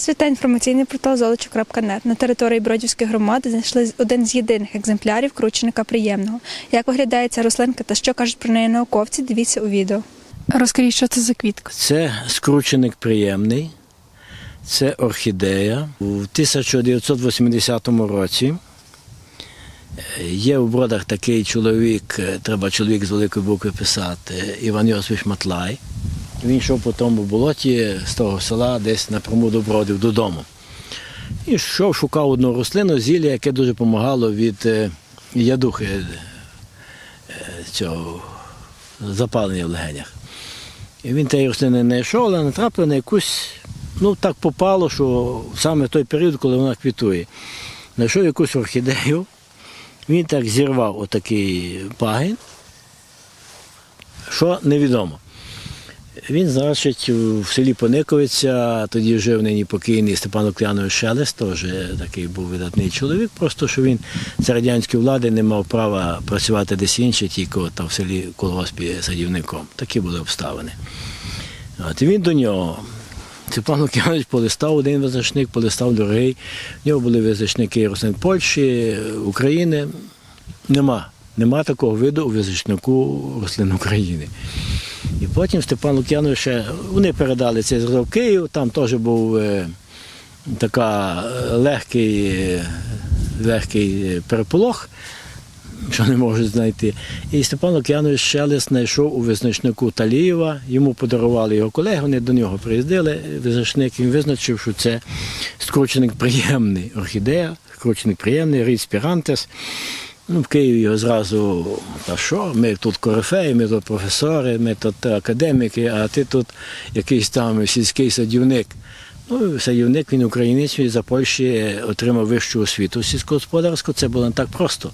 Вас вітає інформаційний портал золочу.нет. На території Бродівської громади знайшли один з єдиних екземплярів крученика приємного. Як виглядає ця рослинка та що кажуть про неї науковці, дивіться у відео. Розкажіть, що це за квітка. Це скрученик приємний, це орхідея. У 1980 році е, є у бродах такий чоловік, е, треба чоловік з великої букви писати, Іван Йосифович Матлай. Він йшов по тому болоті з того села десь напряму до бродів додому. І йшов, шукав одну рослину, зілля, яке дуже допомагало від е, ядухи е, цього запалення в легенях. І він тієї рослини не йшов, але натрапив на якусь, ну так попало, що саме в той період, коли вона квітує. Знайшов якусь орхідею, він так зірвав отакий пагін, що невідомо. Він, значить, в селі Пониковиця, тоді жив нині покійний Степан Оклянович Шелест, теж такий був видатний чоловік, просто що він за радянської влади не мав права працювати десь інше, тільки там в селі колгоспі садівником. Такі були обставини. От, він до нього. Степан Лук'янович полистав один визначник, полистав другий. В нього були визначники рослин Польщі, України. Нема. Нема такого виду у визначнику рослин України. І потім Степан Лук'янович, вони передали цей зразок Київ, там теж був е, така е, легкий, е, легкий е, переполох, що не можуть знайти. І Степан Лук'янович Шелест знайшов у визначнику Талієва, йому подарували його колеги, вони до нього приїздили, визначник, він визначив, що це скрученик приємний орхідея, скрученик приємний, рід спірантес. Ну, в Києві його зразу, та що, ми тут корифеї, ми тут професори, ми тут академіки, а ти тут якийсь там сільський садівник. Ну, садівник, він українець, він за Польщі отримав вищу освіту сільськогосподарську, це було не так просто.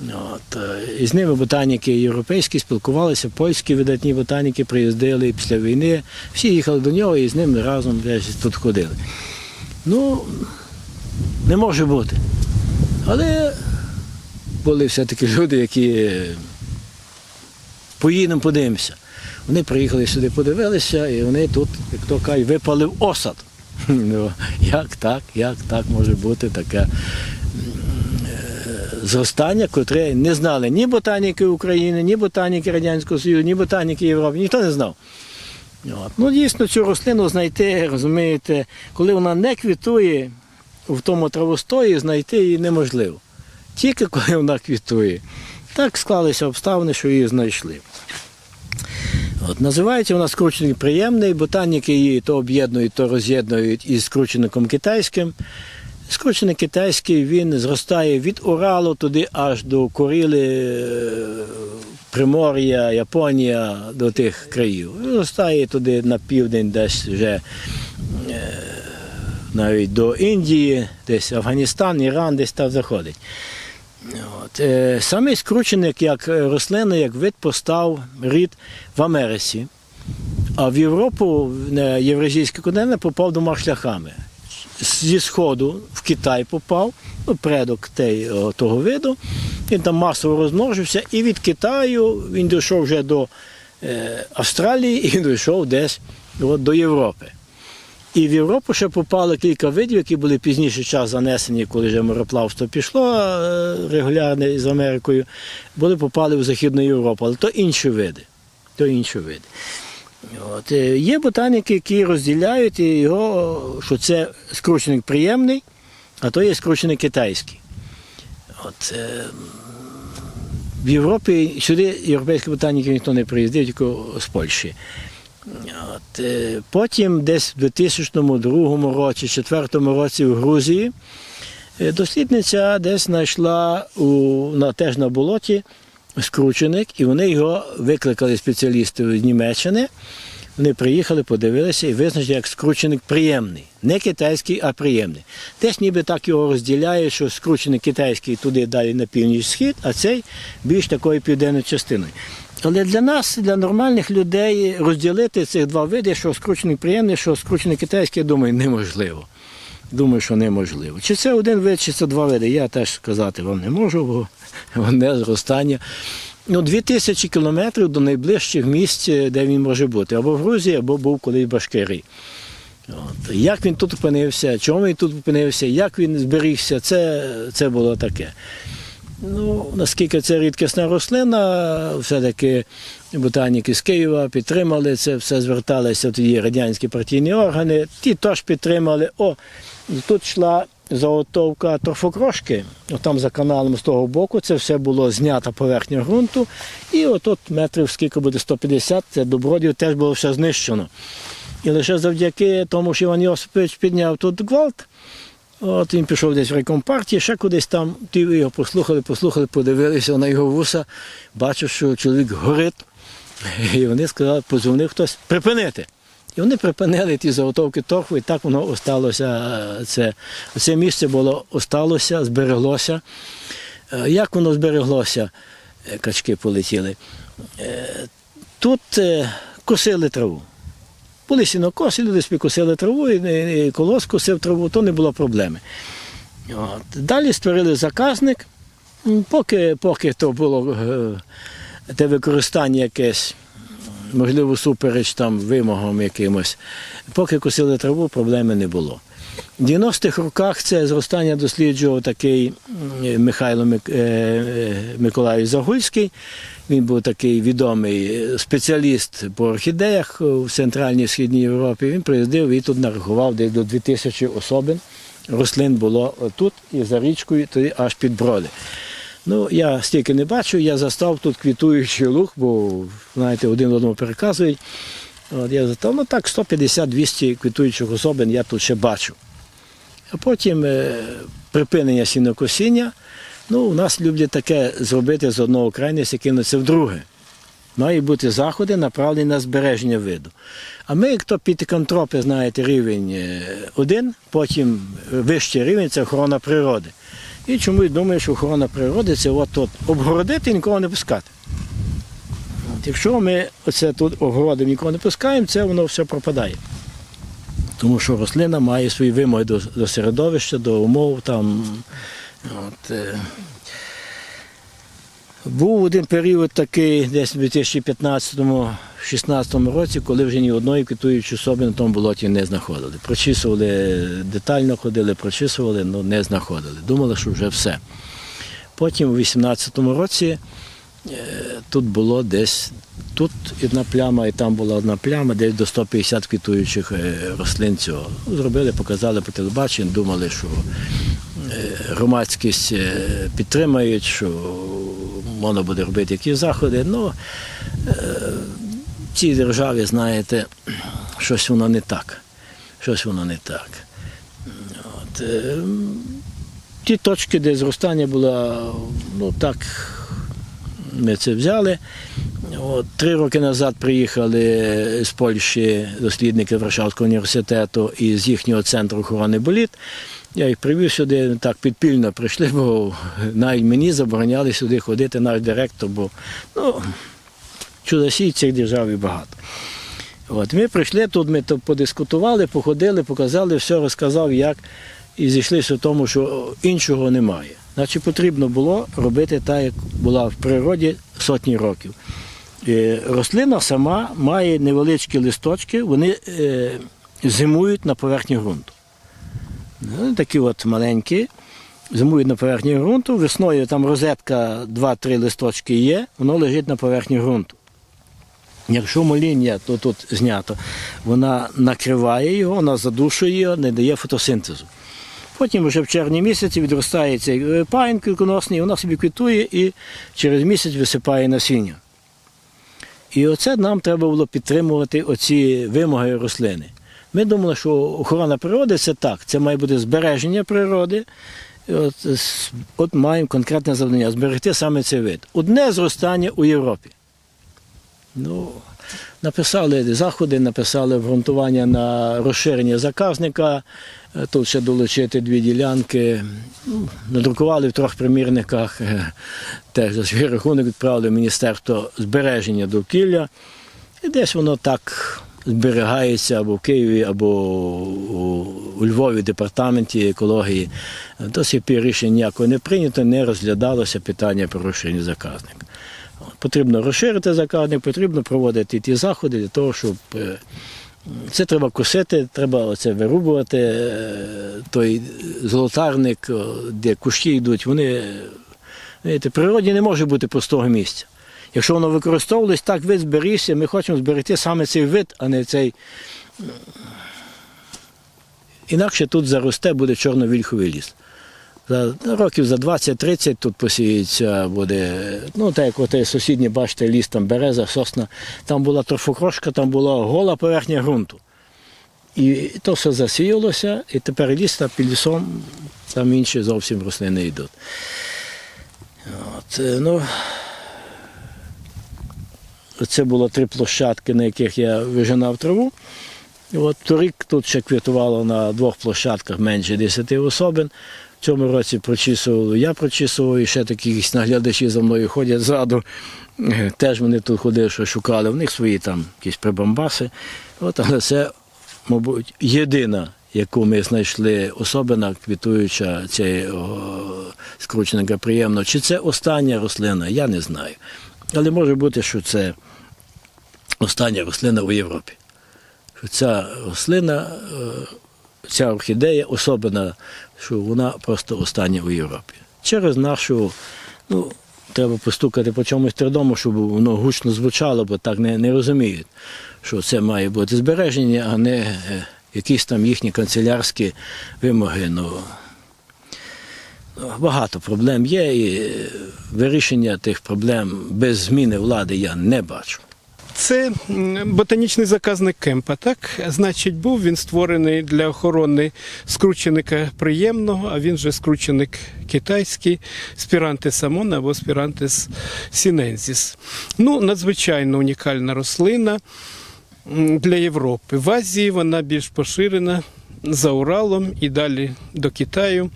От, е, і з ними ботаніки європейські спілкувалися, польські видатні ботаніки приїздили після війни, всі їхали до нього і з ним разом десь тут ходили. Ну, не може бути. Але були все-таки люди, які е, поїдемо, подивимося. Вони приїхали сюди, подивилися, і вони тут, як то кажуть, випалив осад. Ну, як так, як так може бути таке е, зростання, котре не знали ні ботаніки України, ні ботаніки Радянського Союзу, ні ботаніки Європи, ніхто не знав. От. Ну, дійсно, цю рослину знайти, розумієте, коли вона не квітує в тому травостої, знайти її неможливо. Тільки коли вона квітує. Так склалися обставини, що її знайшли. От, називається вона скрученик приємний, ботаніки її то об'єднують, то роз'єднують із скручеником китайським. Скрученик китайський він зростає від Уралу туди аж до Курили, е, Примор'я, Японія, до тих країв. Зростає туди на південь, десь вже е, навіть до Індії, десь Афганістан, Іран, десь там заходить. От. е, Самий скрученик як е, рослина, як вид постав рід в Америці, а в Європу на євразійський континент попав двома шляхами. Зі Сходу в Китай попав, ну, предок tej, того виду. Він там масово розмножився, і від Китаю він дійшов вже до е, Австралії і дійшов десь от, до Європи. І в Європу ще попало кілька видів, які були пізніше час занесені, коли вже мореплавство пішло е, регулярне з Америкою, були попали в Західну Європу, але то інші види. То інші види. От, е, є ботаніки, які розділяють його, що це скрученик приємний, а то є скрученик китайський. От, е, в Європі сюди європейські ботаніки ніхто не приїздив, тільки з Польщі. От, е, потім десь в 2002 році, 2004 році в Грузії е, дослідниця десь знайшла у, на, теж на болоті скрученик, і вони його викликали спеціалісти з Німеччини. Вони приїхали, подивилися і визначили як скрученик приємний. Не китайський, а приємний. Десь ніби так його розділяє, що скрученик китайський туди далі на північ-схід, а цей більш такою південною частиною. Але для нас, для нормальних людей, розділити цих два види, що скручений приємний, що скручений китайський, я думаю, неможливо. Думаю, що неможливо. Чи це один вид, чи це два види, я теж сказати вам не можу, бо вони зростання. Ну, 2000 кілометрів до найближчих місць, де він може бути, або в Грузії, або був колись в Башкирії. От. Як він тут опинився, чому він тут опинився, як він зберігся, це, це було таке. Ну, наскільки це рідкісна рослина, все-таки ботаніки з Києва підтримали це, все зверталися тоді радянські партійні органи, ті теж підтримали. О, тут йшла заготовка торфокрошки, там за каналом з того боку, це все було знято поверхня ґрунту. І отут метрів скільки буде 150, це добродів теж було все знищено. І лише завдяки тому, що Іван Йосипович підняв тут гвалт, От він пішов десь в райкомпартії, ще кудись там, ті його послухали, послухали, подивилися на його вуса, бачив, що чоловік горить. І вони сказали, позвонив хтось припинити. І вони припинили ті заготовки торфу, і так воно осталося. е, Це, це місце було осталося, збереглося. Е, Як воно збереглося? Е, Качки полетіли. Тут косили траву. Були сінокоси, люди собі косили траву, і, колос косив траву, то не було проблеми. От. Далі створили заказник, поки, поки то було те використання якесь, можливо, супереч там вимогам якимось, поки косили траву, проблеми не було. В 90-х роках це зростання досліджував такий Михайло е, е, Миколаїв Загульський. Він був такий відомий е, спеціаліст по орхідеях в Центральній Східній Європі. Він приїздив і тут нарахував десь до 2000 особин. Рослин було тут і за річкою, тоді аж під броди. Ну, я стільки не бачу, я застав тут квітуючий луг, бо, знаєте, один одному переказують. От я застав, ну так, 150-200 квітуючих особин я тут ще бачу. А потім е, припинення сінокосіння. Ну, у нас люблять таке зробити з одного крайності, кинутися в друге. Мають бути заходи, направлені на збереження виду. А ми, як то пітикантропи, знаєте, рівень е, один, потім вищий рівень це охорона природи. І чомусь думаю, що охорона природи це от от обгородити і нікого не пускати. От, якщо ми оце тут огородимо, нікого не пускаємо, це воно все пропадає. Тому що рослина має свої вимоги до, до середовища, до умов. Там, от, е. Був один період такий, десь у 2015-16 році, коли вже ні одної квітуючої особи на тому болоті не знаходили. Прочісували, детально ходили, прочісували, але не знаходили. Думали, що вже все. Потім у 18-му році е, тут було десь, тут одна пляма, і там була одна пляма, десь до 150 квітуючих е, рослин цього. Зробили, показали по телебаченню, думали, що е, громадськість підтримає, що можна буде робити якісь заходи. Ну, в цій державі, знаєте, щось воно не так. Щось воно не так. От, е, ті точки, де зростання було, ну так, ми це взяли. От, три роки назад приїхали з Польщі дослідники Варшавського університету і з їхнього центру охорони боліт. Я їх привів сюди, так підпільно прийшли, бо навіть мені забороняли сюди ходити наш директор, бо ну, чудосій цих державі багато. От, ми прийшли тут, ми то подискутували, походили, показали, все розказав, як, і зійшлися в тому, що іншого немає. Значить, потрібно було робити так, як була в природі сотні років. Е, Рослина сама має невеличкі листочки, вони е, зимують на поверхні ґрунту. Ну, такі от маленькі, зимують на поверхні ґрунту, весною там розетка 2-3 листочки є, воно лежить на поверхні ґрунту. Якщо моління, то тут знято, вона накриває його, вона задушує його, не дає фотосинтезу. Потім вже в червні місяці відростає цей е, пайн квітконосний, вона собі квітує і через місяць висипає насіння. І оце нам треба було підтримувати оці вимоги рослини. Ми думали, що охорона природи це так, це має бути збереження природи. І От, от маємо конкретне завдання зберегти саме цей вид. Одне зростання у Європі. Ну, написали заходи, написали обґрунтування на розширення заказника. Е, Тут ще долучити дві ділянки. Ну, надрукували в трьох примірниках. е, Теж за свій рахунок відправили в Міністерство збереження довкілля. І десь воно так зберігається або в Києві, або у, Львові, департаменті екології. До сих пір рішення ніякого не прийнято, не розглядалося питання про розширення заказника. От, Потрібно розширити заказник, потрібно проводити ті заходи для того, щоб е, Це треба косити, треба оце вирубувати. е, Той золотарник, де кущі йдуть, вони знаєте, природі не може бути пустого місця. Якщо воно використовувалось, так вид зберігся, ми хочемо зберегти саме цей вид, а не цей. Інакше тут заросте, буде чорновільховий ліс. За ну, років за 20-30 тут посіється буде, ну так як оте сусіднє, бачите, ліс, там береза, сосна, там була торфокрошка, там була гола поверхня ґрунту. І то все засіялося, і тепер ліс та під лісом, там інші зовсім рослини йдуть. От, ну, це було три площадки, на яких я вижинав траву. От торік тут ще квітувало на двох площадках менше 10 особин. В цьому році прочісував, я прочісував, і ще такі наглядачі за мною ходять ззаду. Е, Теж вони тут ходили, що шукали. В них свої там якісь прибамбаси. От, але це, мабуть, єдина, яку ми знайшли особина, квітуюча цей скрученика приємно. Чи це остання рослина, я не знаю. Але може бути, що це остання рослина у Європі. Що ця рослина, е, ця орхідея особина, що вона просто остання у Європі. Через нашу, ну, треба постукати по чомусь твердому, щоб воно гучно звучало, бо так не, не розуміють, що це має бути збереження, а не е, якісь там їхні канцелярські вимоги. Ну, Багато проблем є, і е, вирішення тих проблем без зміни влади я не бачу. Це ботанічний заказник Кемпа, так? Значить, був він створений для охорони скрученика приємного, а він же скрученик китайський, спірантес амон або спірантес сінензіс. Ну, надзвичайно унікальна рослина для Європи. В Азії вона більш поширена за Уралом і далі до Китаю,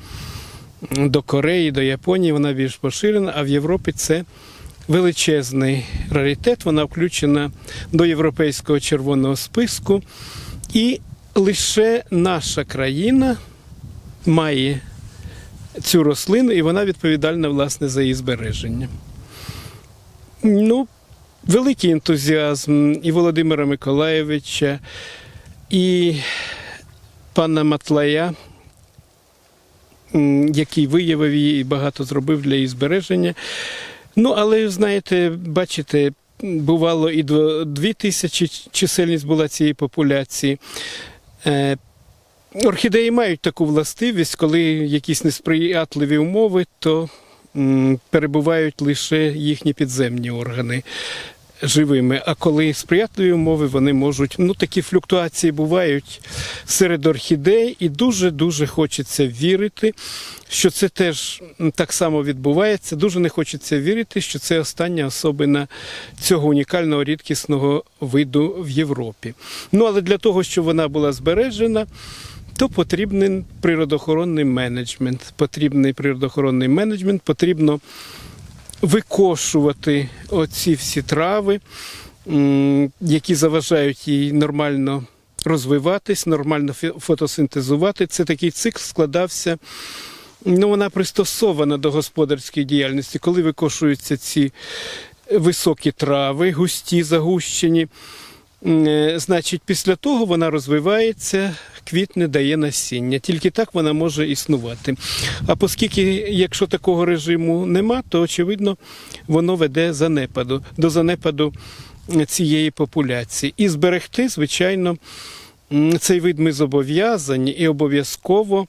до Кореї, до Японії вона більш поширена, а в Європі це величезний раритет. Вона включена до європейського червоного списку. І лише наша країна має цю рослину, і вона відповідальна власне за її збереження. Ну, великий ентузіазм і Володимира Миколаєвича, і пана Матлая, який виявив її і багато зробив для її збереження. Ну, але знаєте, бачите, бувало і дво- дві тисячі чисельність була цієї популяції. Е, Орхідеї мають таку властивість, коли якісь несприятливі умови, то перебувають лише їхні підземні органи живими. А коли сприятливі умови, вони можуть. Ну, такі флюктуації бувають серед орхідей, і дуже-дуже хочеться вірити, що це теж так само відбувається. Дуже не хочеться вірити, що це остання особина цього унікального рідкісного виду в Європі. Ну, але для того, щоб вона була збережена, то потрібен природоохоронний менеджмент. Потрібний природоохоронний менеджмент, потрібно викошувати оці всі трави, які заважають їй нормально розвиватись, нормально фотосинтезувати. Це такий цикл складався. Ну, вона пристосована до господарської діяльності, коли викошуються ці високі трави, густі, загущені. Е, Значить, після того вона розвивається, квітне, дає насіння. Тільки так вона може існувати. А оскільки, якщо такого режиму нема, то очевидно воно веде занепаду, до занепаду цієї популяції. І зберегти, звичайно, цей вид ми зобов'язані і обов'язково.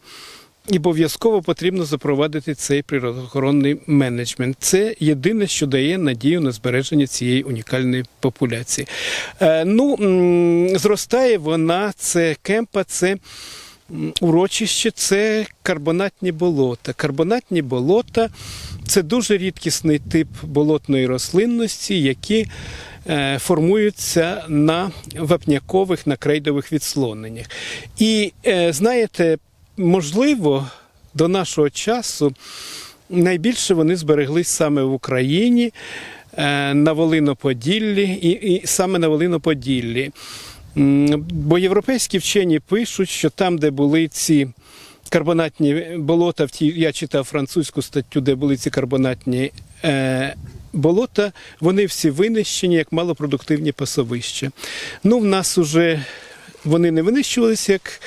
І обов'язково потрібно запровадити цей природоохоронний менеджмент. Це єдине, що дає надію на збереження цієї унікальної популяції. Е, ну, зростає вона, це кемпа, це урочище, це карбонатні болота. Карбонатні болота це дуже рідкісний тип болотної рослинності, які е, формуються на вапнякових, на крейдових відслоненнях. І е, знаєте, можливо, до нашого часу найбільше вони збереглись саме в Україні, е, на Волиноподіллі і, і саме на Волиноподіллі. Бо європейські вчені пишуть, що там, де були ці карбонатні болота, я читав французьку статтю, де були ці карбонатні е, болота, вони всі винищені як малопродуктивні пасовища. Ну, в нас уже вони не винищувалися як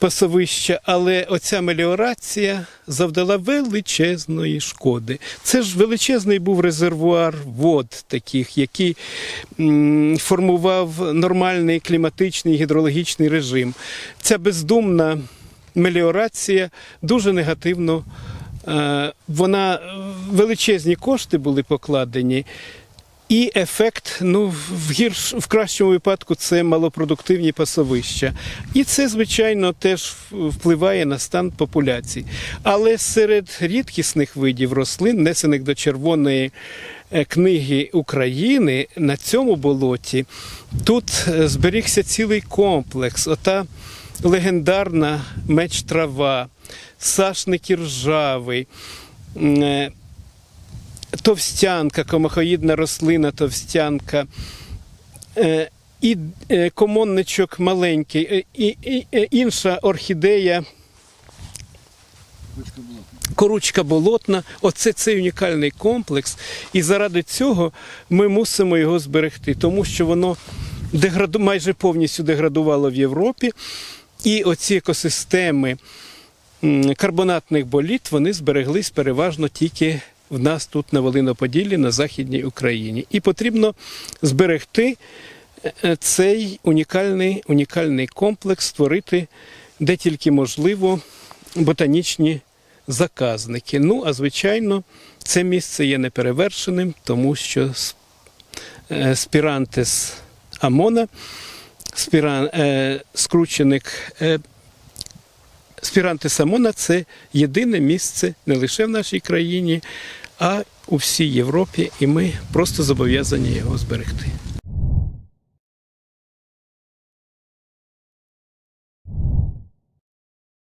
пасовища, але оця меліорація завдала величезної шкоди. Це ж величезний був резервуар вод таких, який формував нормальний кліматичний гідрологічний режим. Ця бездумна меліорація дуже негативно. е, Вона е, величезні кошти були покладені, і ефект, ну, в гірш, в кращому випадку, це малопродуктивні пасовища. І це, звичайно, теж впливає на стан популяцій. Але серед рідкісних видів рослин, внесених до червоної е, книги України, на цьому болоті тут е, зберігся цілий комплекс. Ота легендарна меч трава, сашник ржавий. Товстянка, комахоїдна рослина, товстянка. Е, і е, комонничок маленький, е, і, інша орхідея. Коручка болотна, оце цей унікальний комплекс, і заради цього ми мусимо його зберегти, тому що воно деграду, майже повністю деградувало в Європі, і оці екосистеми карбонатних боліт вони збереглись переважно тільки в нас тут на Волиноподіллі, на Західній Україні. І потрібно зберегти е, цей унікальний, унікальний комплекс, створити де тільки можливо ботанічні заказники. Ну, а звичайно, це місце є неперевершеним, тому що е, спірантес Амона, спіран, е, скрученик е, Спірантес Амона це єдине місце не лише в нашій країні, а у всій Європі, і ми просто зобов'язані його зберегти.